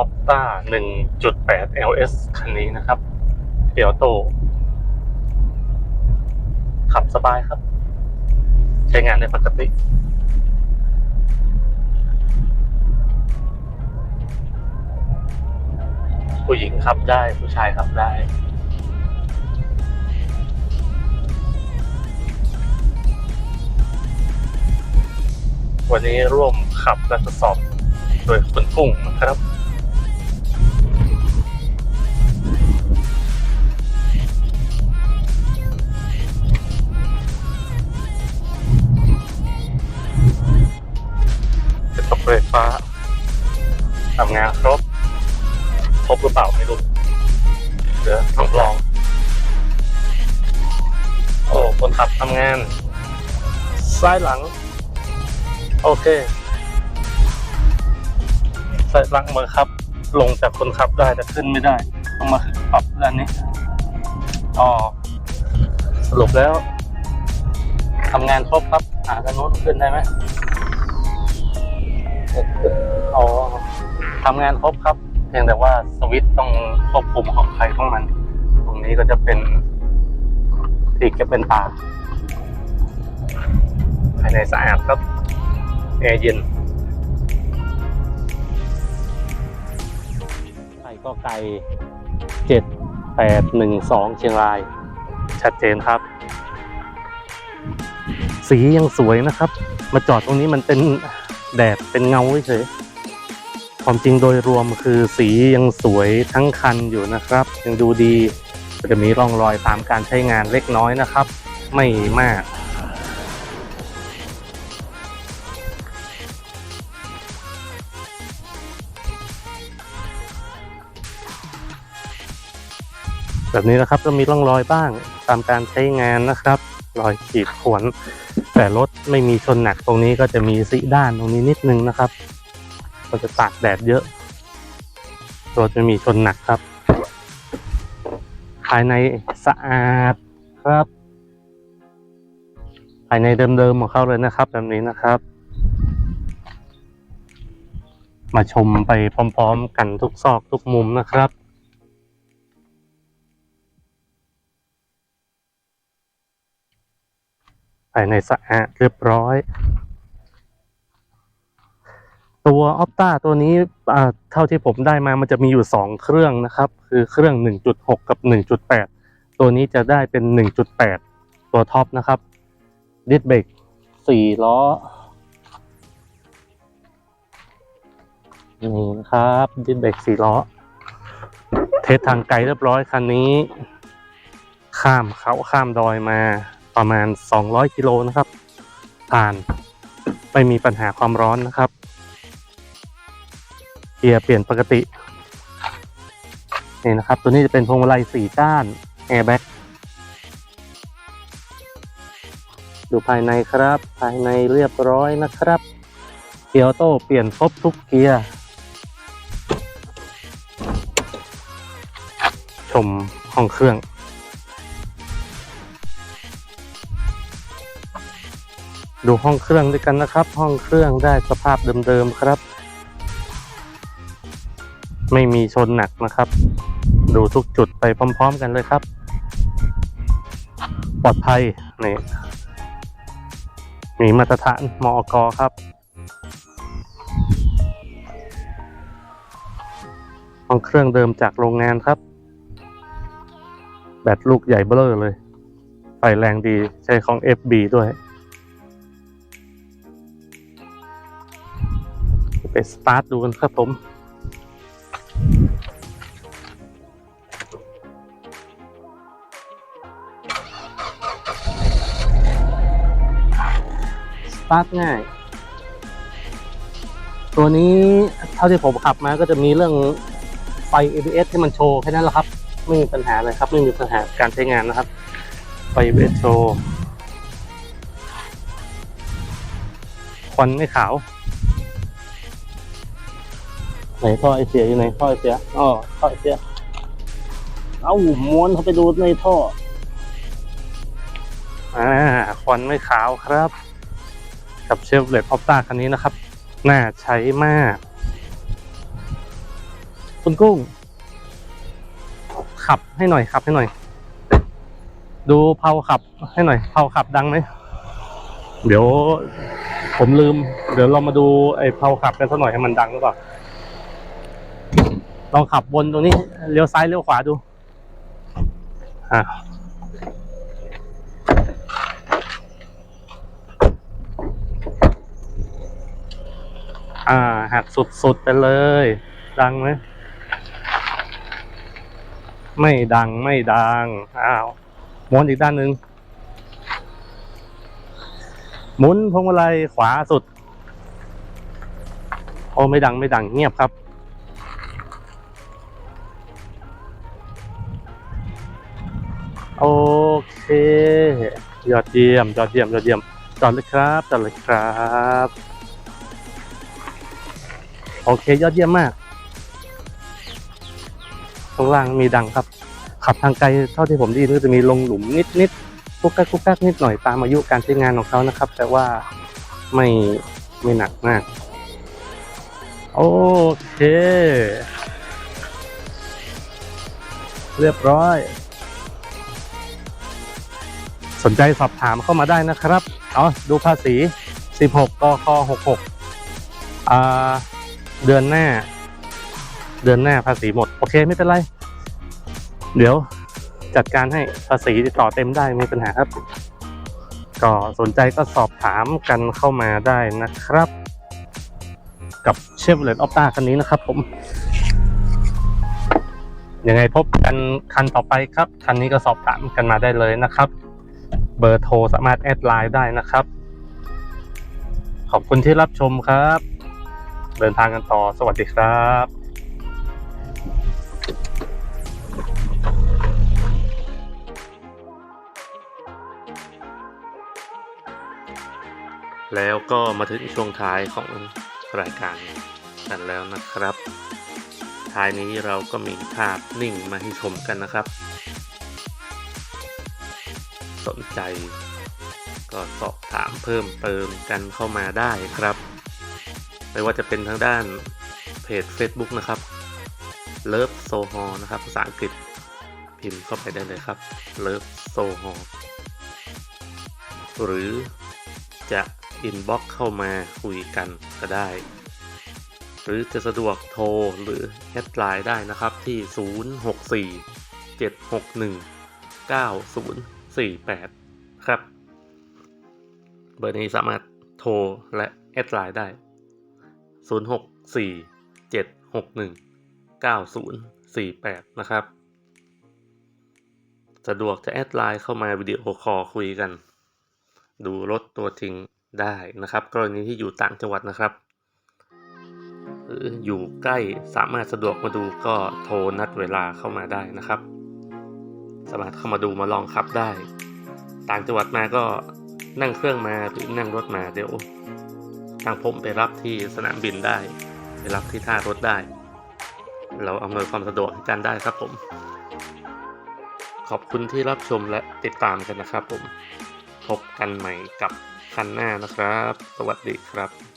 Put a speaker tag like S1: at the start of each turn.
S1: อ p ต้า1.8 LS คันนี้นะครับเอ l โตขับสบายครับ ใช้งานได้ปกติผู้หญิงขับได้ผู้ชายขับได้วันนี้ร่วมขับและทดสอบโดยคุณกุ้งนะครับ จะตกไฟฟ้าทำงานครบ ครบหรือเปล่าไม่รู้เดี๋ยวทดลอง โอ้คนขับทำงาน ซ้ายหลัง โอเคใส่หลังมือครับ ลงจากคนขับได้แต่ขึ้นไม่ได้ ต้องมาปรับด้านนี้อ๋อสรุปแล้วทำงานครบครับ หากันโน้นขึ้นได้ไหม อ๋อทำงานครบครับ เพียงแต่ว่าสวิตช์ต้องควบคุมของใครของมัน ตรงนี้ก็จะเป็นที่เก็บเป็นตาภายในสะอาดครับแอร์เย็นไก่ก็ไก่เจ็ดแปดหนึ่งสองเชียงราย ชัดเจนครับ สียังสวยนะครับ มาจอดตรงนี้มันเป็น แดดเป็นเงาเฉยความจริงโดยรวมคือสียังสวยทั้งคันอยู่นะครับ ยังดูดีจะมีร่องรอยตามการใช้งานเล็กน้อยนะครับ ไม่มาก แบบนี้นะครับก็มีร่องรอยบ้างตามการใช้งานนะครับ รอยขีดข่วน แต่รถไม่มีชนหนักตรงนี้ก็จะมีสีด้านตรงนี้นิดนึงนะครับ ก็จะตากแดดเยอะรถจะมีชนหนักครับ ภายในสะอาดครับ ภายในเดิมๆของเขาเลยนะครับ แบบนี้นะครับ มาชมไปพร้อมๆ กันทุกซอกทุกมุมนะครับายในสะอาดเรียบร้อย ตัวออปต้าตัวนี้เท่าที่ผมได้มามันจะมีอยู่ 2 เครื่องนะครับ คือเครื่อง 1.6 กับ 1.8 ตัวนี้จะได้เป็น 1.8 ตัวท็อปนะครับดิสเบรก4ล้อนี่นะครับดิสเบรก4ล้อ เทสทางไกลเรียบร้อยคันนี้ ข้ามเขาข้ามดอยมา ประมาณ 200 กิโลนะครับ ผ่านไม่มีปัญหาความร้อนนะครับเกียร์เปลี่ยนปกตินี่นะครับ ตัวนี้จะเป็นพวงมาลัยสี่ก้านแอร์แบ็กดูภายในครับ ภายในเรียบร้อยนะครับเกียร์ออโต้เปลี่ยนครบทุกเกียร์ชมห้องเครื่อง ดูห้องเครื่องด้วยกันนะครับ ห้องเครื่องได้สภาพเดิมๆครับ ไม่มีชนหนักนะครับ ดูทุกจุดไปพร้อม ๆ กันเลยครับ ปลอดภัยนี่มีมาตรฐานมอกครับห้องเครื่องเดิมจากโรงงานครับ แบตลูกใหญ่เบ้อเลย ไฟแรงดีใช้ของ FB ด้วย ไปสตาร์ทดูกันครับผมสตาร์ทง่าย ตัวนี้เท่าที่ผมขับมาก็จะมีเรื่องไฟ ABS ที่มันโชว์แค่นั้นแหละครับ ไม่มีปัญหาเลยครับ ไม่มีปัญหาการใช้งานนะครับ ไฟ ABS โชว์ควันไม่ขาว ไหนท่อไอเสียอยู่ไหนท่อไอเสียอ๋อท่อไอเสียเอาม้วนเข้าไปดูในท่ออ่าควันไม่ขาวครับ กับเชฟเลตออปต้าคันนี้นะครับ น่าใช้มาก คุณกุ้ง ขับให้หน่อยขับให้หน่อย ดูเพาขับให้หน่อยเพาขับดังไหมเดี๋ยวผมลืม เดี๋ยวเรามาดูไอ้เพาขับกันสักหน่อยให้มันดังหรือเปล่า ลองขับบนตรงนี้เลี้ยวซ้ายเลี้ยวขวาดูอะอ่าหักสุดๆไปเลย ดังไหมไม่ดังไม่ดังอ้าวหม้วนอีกด้านหนึ่งหมุนพวงมาลัยขวาสุด โอ้ไม่ดังไม่ดังเงียบครับ โอเคยอดเยี่ยมยอดเยี่ยมยอดเยี่ยมจอดเลยครับจอดเลยครับ โอเคยอดเยี่ยมมากข้างล่างมีดังครับ ขับทางไกลเท่าที่ผมได้ยินก็จะมีลงหลุมนิดนิดกุกกักกุ๊กกักนิดหน่อยตามอายุการใช้งานของเขานะครับ แต่ว่าไม่ไม่หนักมาก โอเค เรียบร้อย นใจสอบถามเข้ามาได้นะครับ เอาดูภาษี 16กค66อ่าเดือนหน้า เดือนหน้าภาษีหมด โอเคไม่เป็นไร เดี๋ยวจัดการให้ภาษีติดต่อเต็มได้ไม่มีปัญหาครับ ก็สนใจก็สอบถามกันเข้ามาได้นะครับ กับเชฟเลตออปต้าคันนี้นะครับผมยังไงพบกันคันต่อไปครับ คันนี้ก็สอบถามกันมาได้เลยนะครับ เบอร์โทรสามารถแอดไลน์ได้นะครับ ขอบคุณที่รับชมครับ เดินทางกันต่อสวัสดีครับแล้วก็มาถึงช่วงท้ายของรายการกันแล้วนะครับ ท้ายนี้เราก็มีภาพนิ่งมาให้ชมกันนะครับ ใจ ก็สอบถามเพิ่มเติมกันเข้ามาได้ครับ ไม่ว่าจะเป็นทางด้านเพจ Facebook นะครับ Love s o h o นะครับ ภาษาอังกฤษพิมพ์เข้าไปได้เลยครับ Love s o h o หรือจะอินบ็อกเข้ามาคุยกันก็ได้ หรือจะสะดวกโทรหรือแอดไลน์ได้นะครับที่ 064 761 9048 ครับ เบอร์นี้สามารถโทรและแอดไลน์ได้ 064 761 9048 นะครับ สะดวกจะแอดไลน์เข้ามาวิดีโอคอลคุยกัน ดูรถตัวจริงได้นะครับ กรณีที่อยู่ต่างจังหวัดนะครับหรืออยู่ใกล้สามารถสะดวกมาดูก็โทรนัดเวลาเข้ามาได้นะครับ สามารถเข้ามาดูมาลองขับได้ ต่างจังหวัดมาก็นั่งเครื่องมาหรือนั่งรถมาเดี๋ยวทางผมไปรับที่สนามบินได้ ไปรับที่ท่ารถได้ เราอำนวยความสะดวกให้กันได้ครับผม ขอบคุณที่รับชมและติดตามกันนะครับผม พบกันใหม่กับคันหน้านะครับ สวัสดีครับ